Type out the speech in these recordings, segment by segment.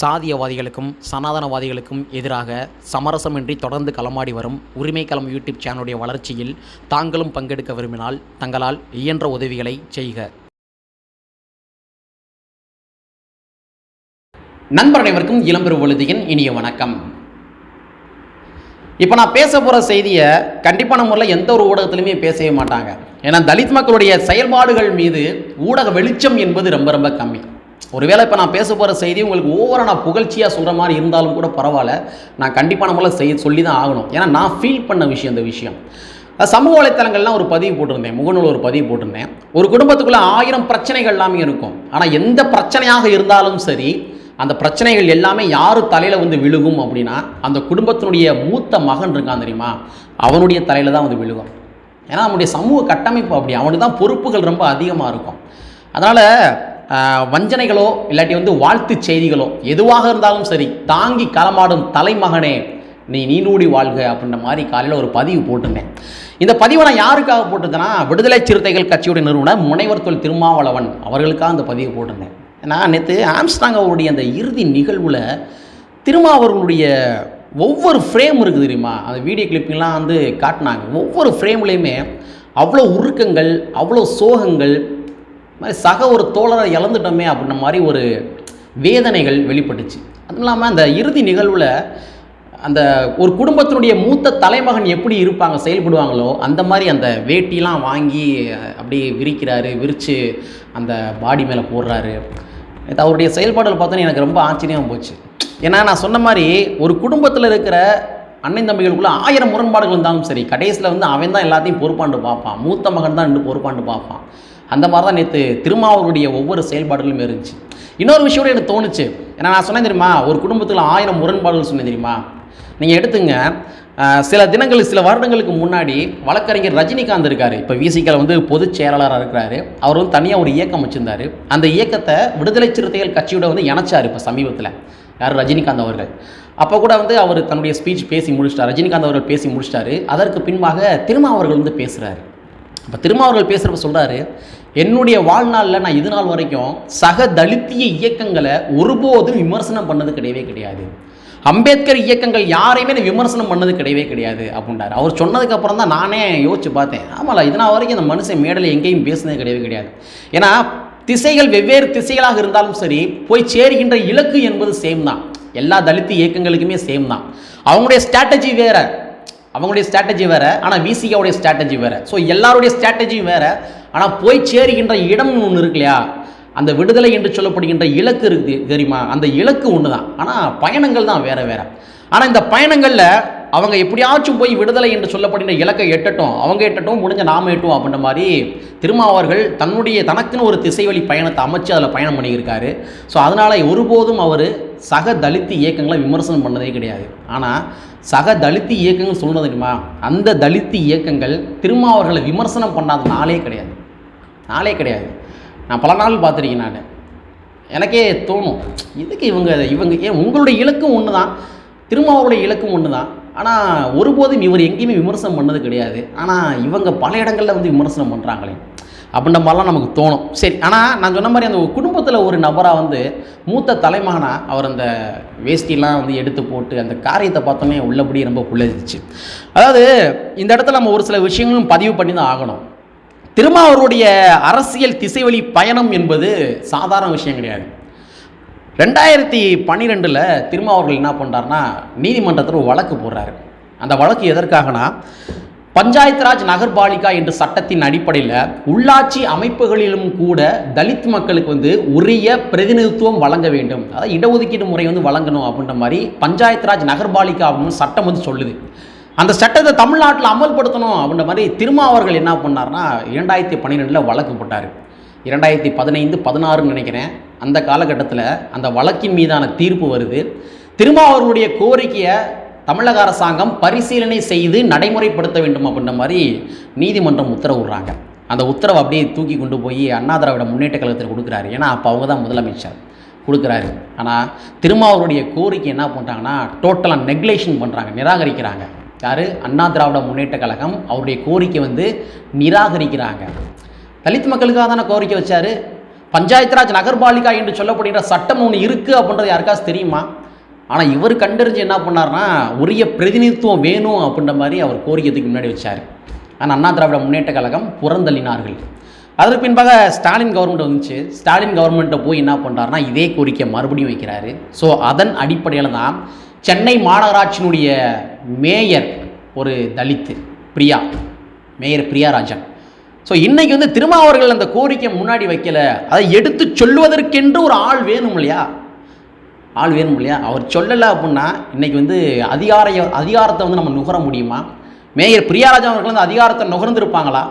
சாதியவாதிகளுக்கும் சனாதனவாதிகளுக்கும் எதிராக சமரசமின்றி தொடர்ந்து களமாடி வரும் உரிமை களம் யூடியூப் சேனலுடைய வளர்ச்சியில் தாங்களும் பங்கெடுக்க விரும்பினால் தங்களால் இயன்ற உதவிகளை செய்க. நண்பர் அனைவருக்கும் இளம்பெரு பொழுதியின் இனிய வணக்கம். இப்போ நான் பேச போகிற செய்தியை கண்டிப்பான முறையில் எந்த ஒரு ஊடகத்திலுமே பேசவே மாட்டாங்க. ஏன்னா தலித் மக்களுடைய செயல்பாடுகள் மீது ஊடக வெளிச்சம் என்பது ரொம்ப ரொம்ப கம்மி. ஒருவேளை இப்போ நான் பேச போகிற செய்தி உங்களுக்கு ஓவராக நான் புகழ்ச்சியாக சொல்கிற மாதிரி இருந்தாலும் கூட பரவாயில்ல. நான் கண்டிப்பான முறையில் செய் சொல்லி தான் ஆகணும். ஏன்னா நான் ஃபீல் பண்ண விஷயம் இந்த விஷயம். சமூக வலைத்தளங்கள்லாம் ஒரு பதிவு போட்டிருந்தேன். முகநூல் ஒரு பதிவு போட்டிருந்தேன். ஒரு குடும்பத்துக்குள்ளே ஆயிரம் பிரச்சனைகள் எல்லாமே இருக்கும். ஆனால் எந்த பிரச்சனையாக இருந்தாலும் சரி அந்த பிரச்சனைகள் எல்லாமே யார் தலையில் வந்து விழுகும் அப்படின்னா அந்த குடும்பத்தினுடைய மூத்த மகன் இருக்கான் தெரியுமா? அவனுடைய தலையில் தான் வந்து விழுகும். ஏன்னா அவனுடைய சமூக கட்டமைப்பு அப்படி. அவனுக்கு தான் பொறுப்புகள் ரொம்ப அதிகமாக இருக்கும். அதனால் வஞ்சனைகளோ இல்லாட்டி வந்து வாழ்த்து செய்திகளோ எதுவாக இருந்தாலும் சரி தாங்கி களமாடும் தலைமகனே நீ நீடூடி வாழ்க அப்படின்ற மாதிரி காலையில் ஒரு பதிவு போட்டிருந்தேன். இந்த பதிவை நான் யாருக்காக போட்டிருந்தேன்னா விடுதலை சிறுத்தைகள் கட்சியுடைய நிறுவனர் முனைவர் தொல் திருமாவளவன் அவர்களுக்காக அந்த பதிவு போட்டிருந்தேன். நான் நேற்று ஆம்ஸ்டாங் அவருடைய அந்த இறுதி நிகழ்வில் திருமாவர்களுடைய ஒவ்வொரு ஃப்ரேம் இருக்குது தெரியுமா? அந்த வீடியோ கிளிப்பிங்லாம் வந்து காட்டினாங்க. ஒவ்வொரு ஃப்ரேம்லேயுமே அவ்வளோ உருக்கங்கள் அவ்வளோ சோகங்கள் மாதிரி சக ஒரு தோழரை இழந்துட்டோமே அப்படின்ற மாதிரி ஒரு வேதனைகள் வெளிப்பட்டுச்சு. அதுவும் இல்லாமல் அந்த இறுதி நிகழ்வில் அந்த ஒரு குடும்பத்தினுடைய மூத்த தலைமகன் எப்படி இருப்பாங்க செயல்படுவாங்களோ அந்த மாதிரி அந்த வேட்டிலாம் வாங்கி அப்படியே விரிக்கிறாரு விரித்து அந்த பாடி மேலே போடுறாரு. அவருடைய செயல்பாடுகள் பார்த்தோன்னே எனக்கு ரொம்ப ஆச்சரியமாக போச்சு. ஏன்னா நான் சொன்ன மாதிரி ஒரு குடும்பத்தில் இருக்கிற அண்ணன் தம்பிகளுக்குள்ள ஆயிரம் முரண்பாடுகள் இருந்தாலும் சரி கடைசியில் வந்து அவன் தான் எல்லாத்தையும் பொறுப்பாண்டு பார்ப்பான். மூத்த மகன் தான் நின்று பொறுப்பாண்டு பார்ப்பான். அந்த மாதிரி தான் நேற்று திருமாவருடைய ஒவ்வொரு செயல்பாடுகளும் இருந்துச்சு. இன்னொரு விஷயம் கூட எனக்கு தோணுச்சு. ஏன்னா நான் சொன்னேன் தெரியுமா? ஒரு குடும்பத்தில் ஆயிரம் முரண்பாடுகள் சொன்னேன் தெரியுமா? நீங்கள் எடுத்துங்க. சில தினங்கள் சில வருடங்களுக்கு முன்னாடி வழக்கறிஞர் ரஜினிகாந்த் இருக்கார். இப்போ விசிகால வந்து பொதுச் செயலாளராக இருக்கிறாரு. அவர் வந்து தனியாக ஒரு இயக்கம் வச்சிருந்தாரு. அந்த இயக்கத்தை விடுதலை சிறுத்தைகள் கட்சியோட வந்து இணைச்சார் இப்போ சமீபத்தில். யார்? ரஜினிகாந்த் அவர்கள். அப்போ கூட வந்து அவர் தன்னுடைய ஸ்பீச் பேசி முடிச்சிட்டார். ரஜினிகாந்த் அவர்கள் பேசி முடிச்சிட்டாரு. அதற்கு பின்பாக திருமா அவர்கள் வந்து பேசுகிறாரு இப்போ திருமா அவர்கள் பேசுகிறப்ப சொல்கிறாரு என்னுடைய வாழ்நாளில் நான் இது நாள் வரைக்கும் சக தலித்திய இயக்கங்களை ஒருபோதும் விமர்சனம் பண்ணது கிடையவே கிடையாது. அம்பேத்கர் இயக்கங்கள் யாரையுமே நான் விமர்சனம் பண்ணது கிடையவே கிடையாது அப்படின்றார். அவர் சொன்னதுக்கு அப்புறம் தான் நானே யோசிச்சு பார்த்தேன். ஆமாம்ல இது நாள் வரைக்கும் அந்த மனுஷன் மேடலை எங்கேயும் பேசுனது கிடையவே கிடையாது. ஏன்னா திசைகள் வெவ்வேறு திசைகளாக இருந்தாலும் சரி போய் சேருகின்ற இலக்கு என்பது சேம் தான். எல்லா தலித்து இயக்கங்களுக்குமே சேம் தான். அவங்களுடைய ஸ்ட்ராட்டஜி வேறு. அவங்களுடைய ஸ்ட்ராட்டஜி வேற ஆனால் விசிகாவுடைய ஸ்ட்ராட்டஜி வேற. ஸோ எல்லாருடைய ஸ்ட்ராட்டஜியும் வேற ஆனால் போய் சேருகின்ற இடம் ஒன்று இருக்கு இல்லையா? அந்த விடுதலை என்று சொல்லப்படுகின்ற இலக்கு இருக்குது தெரியுமா? அந்த இலக்கு ஒன்று தான் ஆனால் பயணங்கள் தான் வேற வேற. ஆனால் இந்த பயணங்களில் அவங்க எப்படியாச்சும் போய் விடுதலை என்று சொல்லப்படுகின்ற இலக்கை எட்டட்டும் அவங்க எட்டட்டும் முடிஞ்ச நாம எட்டும் அப்படின்ற மாதிரி திருமாவர்கள் தன்னுடைய தனக்குன்னு ஒரு திசைவழி பயணத்தை அமைச்சு அதில் பயணம் பண்ணியிருக்காரு. ஸோ அதனால் ஒருபோதும் அவர் சக தலித்து இயக்கங்களை விமர்சனம் பண்ணதே கிடையாது. ஆனால் சக தலித்து இயக்கங்கள் சொல்லணும் தெரியுமா? அந்த தலித்து இயக்கங்கள் திருமாவர்களை விமர்சனம் பண்ணாத நாளே கிடையாது. நாளே கிடையாது. நான் பல நாள் பார்த்துருக்கேன் நான். எனக்கே தோணும் இதுக்கு இவங்க இவங்க ஏன் உங்களுடைய இலக்கும் ஒன்று தான் திருமாவளுடைய இலக்கும் ஒன்று தான் ஆனால் ஒருபோதும் இவர் எங்கேயுமே விமர்சனம் பண்ணது கிடையாது. ஆனால் இவங்க பல இடங்களில் வந்து விமர்சனம் பண்ணுறாங்களே அப்படின்ற மாதிரிலாம் நமக்கு தோணும். சரி ஆனால் நான் சொன்ன மாதிரி அந்த குடும்பத்தில் ஒரு நபராக வந்து மூத்த தலைமகனா அவர் அந்த வேஷ்டிலாம் வந்து எடுத்து போட்டு அந்த காரியத்தை பார்த்தோன்னே உள்ளபடி ரொம்ப புள்ளதிச்சு அதாவது இந்த இடத்துல நம்ம ஒரு சில விஷயங்களும் பதிவு பண்ணி தான் ஆகணும். திருமாவருடைய அரசியல் திசைவழி பயணம் என்பது சாதாரண விஷயம் கிடையாது. ரெண்டாயிரத்தி பன்னிரெண்டில் திருமாவர்கள் என்ன பண்ணுறாருனா நீதிமன்றத்தில் ஒரு வழக்கு போடுறாரு. அந்த வழக்கு எதற்காகனா பஞ்சாயத்து ராஜ் நகர்பாலிகா என்ற சட்டத்தின் அடிப்படையில் உள்ளாட்சி அமைப்புகளிலும் கூட தலித் மக்களுக்கு வந்து உரிய பிரதிநிதித்துவம் வழங்க வேண்டும். அதாவது இடஒதுக்கீடு முறை வந்து வழங்கணும் அப்படின்ற மாதிரி பஞ்சாயத்து ராஜ் நகர்பாலிகா அப்படின்னு சட்டம் வந்து சொல்லுது. அந்த சட்டத்தை தமிழ்நாட்டில் அமல்படுத்தணும் அப்படின்ற மாதிரி திருமாவர்கள் என்ன பண்ணார்னா இரண்டாயிரத்தி பன்னிரெண்டில் வழக்கு போட்டார். இரண்டாயிரத்தி பதினைந்து பதினாறுன்னு நினைக்கிறேன். அந்த காலகட்டத்தில் அந்த வழக்கின் மீதான தீர்ப்பு வருது. திருமாவர்களுடைய கோரிக்கையை தமிழக அரசாங்கம் பரிசீலனை செய்து நடைமுறைப்படுத்த வேண்டும் அப்படின்ற மாதிரி நீதிமன்றம் உத்தரவிடுறாங்க. அந்த உத்தரவை அப்படியே தூக்கி கொண்டு போய் அண்ணா திராவிட முன்னேற்ற கழகத்தில் கொடுக்குறாரு. ஏன்னா அப்போ அவங்க தான் முதலமைச்சர் கொடுக்குறாரு. ஆனால் திருமாவருடைய கோரிக்கை என்ன பண்ணுறாங்கன்னா டோட்டலாக நெக்லேஷன் பண்ணுறாங்க நிராகரிக்கிறாங்க. யார்? அண்ணா திராவிட முன்னேற்ற கழகம் அவருடைய கோரிக்கை வந்து நிராகரிக்கிறாங்க. தலித் மக்களுக்காக தானே கோரிக்கை வச்சார்? பஞ்சாயத்து ராஜ் நகர்பாலிகா என்று சொல்லப்படுகிற சட்டம் ஒன்று இருக்குது அப்படின்றது யாருக்காச்சும் தெரியுமா? ஆனால் இவர் கண்டறிஞ்சு என்ன பண்ணார்னா உரிய பிரதிநிதித்துவம் வேணும் அப்படின்ற மாதிரி அவர் கோரிக்கைக்கு முன்னாடி வச்சார். ஆனால் அண்ணா திராவிட முன்னேற்ற கழகம் புறந்தள்ளினார்கள். அதற்கு பின்பாக ஸ்டாலின் கவர்மெண்ட் வந்துச்சு. ஸ்டாலின் கவர்மெண்ட்டை போய் என்ன பண்ணுறாருனா இதே கோரிக்கை மறுபடியும் வைக்கிறாரு. ஸோ அதன் அடிப்படையில் தான் சென்னை மாநகராட்சியினுடைய மேயர் ஒரு தலித்து பிரியா மேயர் பிரியா ராஜன் ஸோ இன்றைக்கி வந்து திருமாவர்கள் அந்த கோரிக்கை முன்னாடி வைக்கலை. அதை எடுத்து சொல்லுவதற்கென்று ஒரு ஆள் வேணும் இல்லையா? ஆள் வேணும் இல்லையா? அவர் சொல்லலை அப்படின்னா இன்றைக்கி வந்து அதிகார அதிகாரத்தை வந்து நம்ம நுகர முடியுமா? மேயர் பிரியாராஜன் அவர்கள் வந்து அதிகாரத்தை நுகர்ந்துருப்பாங்களா?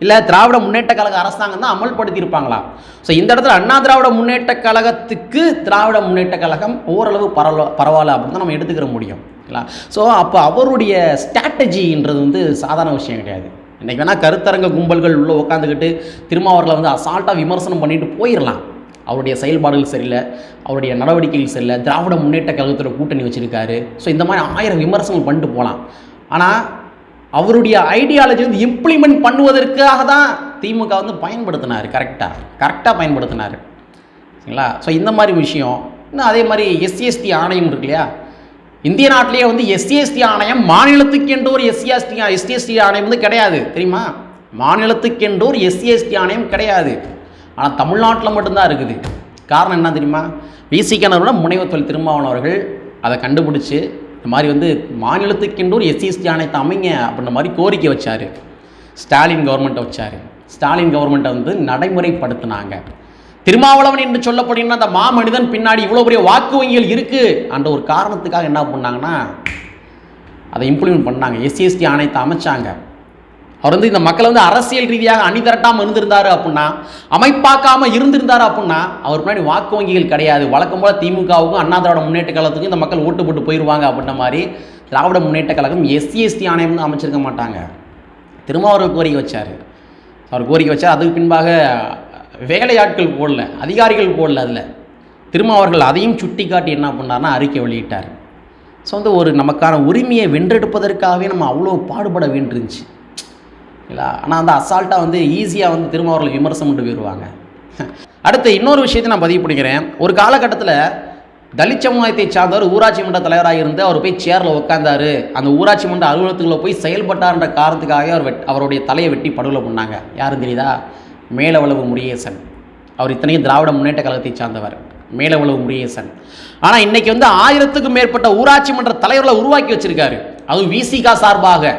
இல்லை திராவிட முன்னேற்ற கழக அரசாங்கம் தான் அமல்படுத்தியிருப்பாங்களா ஸோ இந்த இடத்துல அண்ணா திராவிட முன்னேற்ற கழகத்துக்கு திராவிட முன்னேற்ற கழகம் ஓரளவு பரவ பரவாயில்ல அப்படின்னு தான் நம்ம எடுத்துக்கிற முடியும். இல்லைங்களா? ஸோ அப்போ அவருடைய ஸ்ட்ராட்டஜின்றது வந்து சாதாரண விஷயம் கிடையாது. இன்றைக்கி வேணால் கருத்தரங்க கும்பல்கள் உள்ளே உட்காந்துக்கிட்டு திருமாவர்களை வந்து அசால்ட்டாக விமர்சனம் பண்ணிட்டு போயிடலாம் அவருடைய செயல்பாடுகள் சரியில்லை அவருடைய நடவடிக்கைகள் சரியில்லை திராவிட முன்னேற்ற கழகத்தோட கூட்டணி வச்சுருக்காரு. ஸோ இந்த மாதிரி ஆயிரம் விமர்சனங்கள் பண்ணிட்டு போகலாம் ஆனால் அவருடைய ஐடியாலஜி வந்து இம்ப்ளிமெண்ட் பண்ணுவதற்காக தான் திமுக வந்து பயன்படுத்தினார் கரெக்டாக கரெக்டாக பயன்படுத்தினார். சரிங்களா? ஸோ இந்த மாதிரி விஷயம் இன்னும் அதே மாதிரி எஸ்சிஎஸ்டி ஆணையம் இருக்கு இல்லையா? இந்திய நாட்டிலேயே வந்து எஸ்சிஎஸ்டி ஆணையம் மாநிலத்துக்கென்று ஒரு எஸ்சிஎஸ்டி எஸ்டிஎஸ்டி ஆணையம் வந்து கிடையாது தெரியுமா? மாநிலத்துக்கென்று ஒரு எஸ்சிஎஸ்டி ஆணையம் கிடையாது. ஆனால் தமிழ்நாட்டில் மட்டும்தான் இருக்குது. காரணம் என்ன தெரியுமா? விசிகனரோட முனைவர் தொழில் திருமாவளவன் அவர்கள் அதை கண்டுபிடிச்சி இந்த மாதிரி வந்து மாநிலத்துக்கென்று ஒரு எஸ்சிஎஸ்டி ஆணையத்தை அமைங்க அப்படின்ற மாதிரி கோரிக்கை வச்சார். ஸ்டாலின் கவர்மெண்ட்டை வச்சார். ஸ்டாலின் கவர்மெண்ட்டை வந்து நடைமுறைப்படுத்தினாங்க. திருமாவளவன் என்று சொல்லப்படுகின்ற அந்த மாமனிதன் பின்னாடி இவ்வளோ பெரிய வாக்கு வங்கிகள் இருக்குது அந்த ஒரு காரணத்துக்காக என்ன பண்ணாங்கன்னா அதை இம்ப்ளிமெண்ட் பண்ணாங்க. எஸ்சிஎஸ்டி ஆணையத்தை அமைச்சாங்க. அவர் வந்து இந்த மக்களை வந்து அரசியல் ரீதியாக அணிதிரட்டாமல் இருந்திருந்தாரு அப்படின்னா அமைப்பாக்காமல் இருந்திருந்தார் அப்படின்னா அவர் முன்னாடி வாக்கு வங்கிகள் கிடையாது. வழக்கம் போல் திமுகவுக்கும் அண்ணா திராவிட முன்னேற்ற கழகத்துக்கும் இந்த மக்கள் ஓட்டு போட்டு போயிடுவாங்க அப்படின்ற மாதிரி திராவிட முன்னேற்ற கழகம் எஸ்சி எஸ்டி ஆணையம் வந்து அமைச்சிருக்க மாட்டாங்க. திரும்ப அவர் கோரிக்கை வச்சார். அவர் கோரிக்கை வச்சார். அதுக்கு பின்பாக வேலையாட்கள் போடல அதிகாரிகள் போடல அதில். திரும்ப அவர்கள் அதையும் சுட்டி காட்டி என்ன பண்ணார்னா அறிக்கை வெளியிட்டார். ஸோ வந்து ஒரு நமக்கான உரிமையை வென்றெடுப்பதற்காகவே நம்ம அவ்வளோ பாடுபட வேண்டியிருந்துச்சு. இல்லை ஆனால் அந்த அசால்ட்டாக வந்து ஈஸியாக வந்து திரும்ப அவர்களை விமர்சனம் கொண்டு போயிடுவாங்க அடுத்து இன்னொரு விஷயத்தை நான் பதிவு பண்ணிக்கிறேன். ஒரு காலகட்டத்தில் தலித் சமுதாயத்தை சார்ந்தவர் ஊராட்சி மன்ற தலைவராக இருந்து அவர் போய் சேரில் உட்காந்தார் அந்த ஊராட்சி மன்ற அலுவலகத்துக்குள்ளே போய் செயல்பட்டார்ன்ற காரணத்துக்காக அவர் வெட் அவருடைய தலையை வெட்டி படுகொலை பண்ணாங்க. யாரும் தெரியுதா? மேலவளவு முருகேசன். அவர் இத்தனையும் திராவிட முன்னேற்ற கழகத்தை சார்ந்தவர். மேலவளவு முருகேசன். ஆனால் இன்னைக்கு வந்து ஆயிரத்துக்கும் மேற்பட்ட ஊராட்சி மன்ற தலைவர்களை உருவாக்கி வச்சிருக்காரு. அதுவும் விசிகா சார்பாக.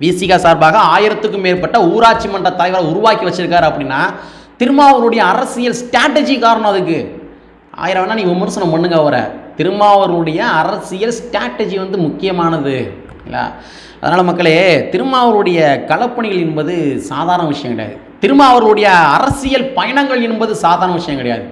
விசிகா சார்பாக ஆயிரத்துக்கும் மேற்பட்ட ஊராட்சி மன்ற தலைவரை உருவாக்கி வச்சிருக்காரு அப்படின்னா திருமாவூருடைய அரசியல் ஸ்ட்ராட்டஜி காரணம் அதுக்கு. ஆயிரம் வேணா நீங்கள் விமர்சனம் பண்ணுங்க அவரை. திருமாவூருடைய அரசியல் ஸ்ட்ராட்டஜி வந்து முக்கியமானது. இல்லை அதனால் மக்களே திருமாவூருடைய களப்பணிகள் என்பது சாதாரண விஷயம் கிடையாது. திருமாவூருடைய அரசியல் பயணங்கள் என்பது சாதாரண விஷயம் கிடையாது.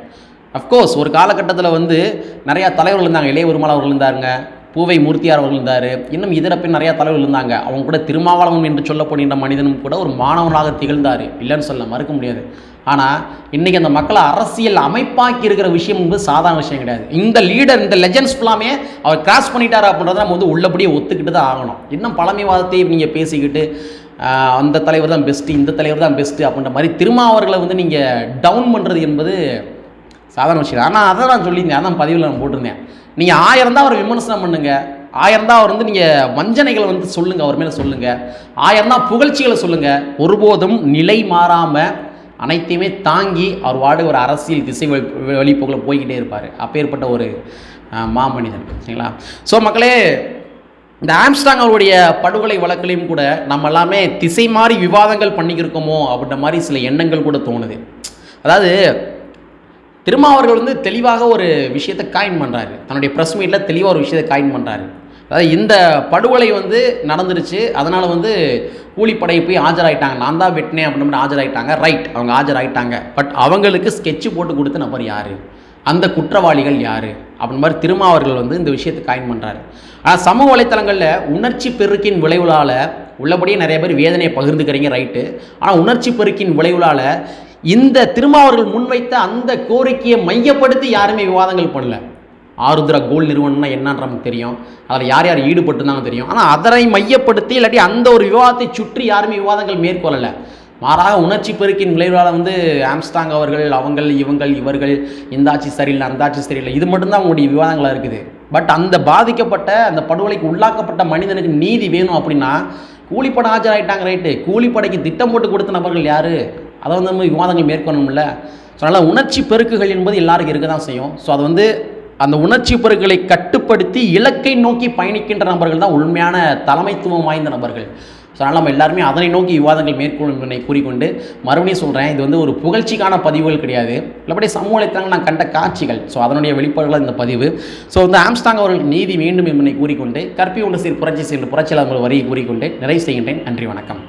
அஃப்கோர்ஸ் ஒரு காலகட்டத்தில் வந்து நிறையா தலைவர்கள் இருந்தாங்க. இளைய உருமலை அவர்கள் இருந்தாருங்க. பூவை மூர்த்தியார் அவர்கள் இருந்தார். இன்னும் இதர பின் நிறையா தலைவர்கள் இருந்தாங்க. அவங்க கூட திருமாவளவன் என்று சொல்லப்படுகின்ற மனிதனும் கூட ஒரு மாணவனாக திகழ்ந்தார். இல்லைன்னு சொல்ல மறுக்க முடியாது. ஆனால் இன்றைக்கி அந்த மக்களை அரசியல் அமைப்பாக்கி இருக்கிற விஷயம் என்பது சாதாரண விஷயம் கிடையாது. இந்த லீடர் இந்த லெஜண்ட்ஸ் ஃபுல்லாமே அவர் கிராஸ் பண்ணிட்டார் அப்படின்றத நம்ம வந்து உள்ளபடியே ஒத்துக்கிட்டு தான் ஆகணும். இன்னும் பழமைவாதத்தை நீங்கள் பேசிக்கிட்டு அந்த தலைவர் தான் பெஸ்ட்டு இந்த தலைவர் தான் பெஸ்ட்டு அப்படின்ற மாதிரி திருமாவர்களை வந்து நீங்கள் டவுன் பண்ணுறது என்பது சாதாரண விஷயம். ஆனால் அதை நான் சொல்லியிருந்தேன். அதான் பதிவில் நான் போட்டிருந்தேன். நீங்கள் ஆயிரம் தான் அவர் விமர்சனம் பண்ணுங்க. ஆயிரம் தான் அவர் வந்து நீங்கள் வஞ்சனைகளை வந்து சொல்லுங்கள் அவர் மேலே சொல்லுங்கள் ஆயிரம் தான் புகழ்ச்சிகளை சொல்லுங்கள் ஒருபோதும் நிலை மாறாமல் அனைத்தையுமே தாங்கி அவர் வாடு ஒரு அரசியல் திசை வழி- வழிப்போக்கில் போய்கிட்டே இருப்பார். அப்பேற்பட்ட ஒரு மாமனிதன். சரிங்களா? ஸோ மக்களே இந்த ஆம்ஸ்டாங் அவருடைய படுகொலை வழக்கிலையும் கூட நம்ம எல்லாமே திசை மாறி விவாதங்கள் பண்ணிக்கிருக்கோமோ அப்படின்ற மாதிரி சில எண்ணங்கள் கூட தோணுது. அதாவது திருமாவர்கள் வந்து தெளிவாக ஒரு விஷயத்தை காயின் பண்ணுறாரு தன்னுடைய ப்ரெஸ் மீட்டில் தெளிவாக ஒரு விஷயத்தை காயின் பண்ணுறாரு அதாவது இந்த படுகொலை வந்து நடந்துருச்சு. அதனால் வந்து கூலிப்படை போய் ஆஜராயிட்டாங்க. நான் தான் வெட்டினேன் அப்படின்னு மாதிரி ஆஜராயிட்டாங்க. ரைட் அவங்க ஆஜராயிட்டாங்க. பட் அவங்களுக்கு ஸ்கெட்ச் போட்டு கொடுத்த நபர் யார்? அந்த குற்றவாளிகள் யார்? அப்படின்னு மாதிரி திருமாவர்கள் வந்து இந்த விஷயத்தை காயின் பண்ணுறாரு ஆனால் சமூக வலைத்தளங்களில் உணர்ச்சி பெருக்கின் விளைவுகளால் உள்ளபடியே நிறைய பேர் வேதனையை பகிர்ந்துக்கிறீங்க ரைட்டு ஆனால் உணர்ச்சி பெருக்கின் விளைவுகளால் இந்த திருமாவர்கள் முன்வைத்த அந்த கோரிக்கையை மையப்படுத்தி யாருமே விவாதங்கள் பண்ணல. ஆருத்ரா கோல் நிறுவனம்னா என்னன்னு நமக்கு தெரியும். அதில் யார் யார் ஈடுபட்டுருந்தாங்க தெரியும். ஆனால் அதனை மையப்படுத்தி இல்லாட்டி அந்த ஒரு விவாதத்தை சுற்றி யாருமே விவாதங்கள் மேற்கொள்ளலை. மாறாக உணர்ச்சி பெருக்கின் விளைவால் வந்து ஆம்ஸ்டாங் அவர்கள் அவங்கள் இவங்கள் இவர்கள் இந்த ஆட்சி சரியில்லை அந்த ஆட்சி சரியில்லை. இது மட்டும்தான் அவங்களுடைய விவாதங்களாக இருக்குது. பட் அந்த பாதிக்கப்பட்ட அந்த படுகொலைக்கு உள்ளாக்கப்பட்ட மனிதனுக்கு நீதி வேணும் அப்படின்னா கூலிப்படை ஆஜராயிட்டாங்க ரைட்டு. கூலிப்படைக்கு திட்டம் போட்டு கொடுத்த நபர்கள் யார்? அதை வந்து நம்ம விவாதங்கள் மேற்கொள்ளணும்ல. ஸோ அதனால் உணர்ச்சி பெருக்குகள் என்பது எல்லாருக்கும் இருக்க தான் செய்யும். ஸோ அது வந்து அந்த உணர்ச்சி பெருக்குகளை கட்டுப்படுத்தி இலக்கை நோக்கி பயணிக்கின்ற நபர்கள் தான் உண்மையான தலைமைத்துவம் வாய்ந்த நபர்கள். ஸோ அதனால் நம்ம எல்லாருமே அதனை நோக்கி விவாதங்கள் மேற்கொள்ளும் என்பதை கூறிக்கொண்டு மறுபடியும் சொல்கிறேன் இது வந்து ஒரு புகழ்ச்சிக்கான பதிவுகள் கிடையாது. இல்லபடி சமூக வலைத்தளங்கள் நான் கண்ட காட்சிகள். ஸோ அதனுடைய வெளிப்பாடுகள் இந்த பதிவு. ஸோ வந்து ஆம்ஸ்டாங் அவர்களுக்கு நீதி வேண்டும் என்பதை கூறிக்கொண்டு கற்பி ஒன்று சீர் புரட்சி சென்று புரட்சியாளர் வரியை கூறிக்கொண்டு நிறைவு செய்கின்றேன். நன்றி வணக்கம்.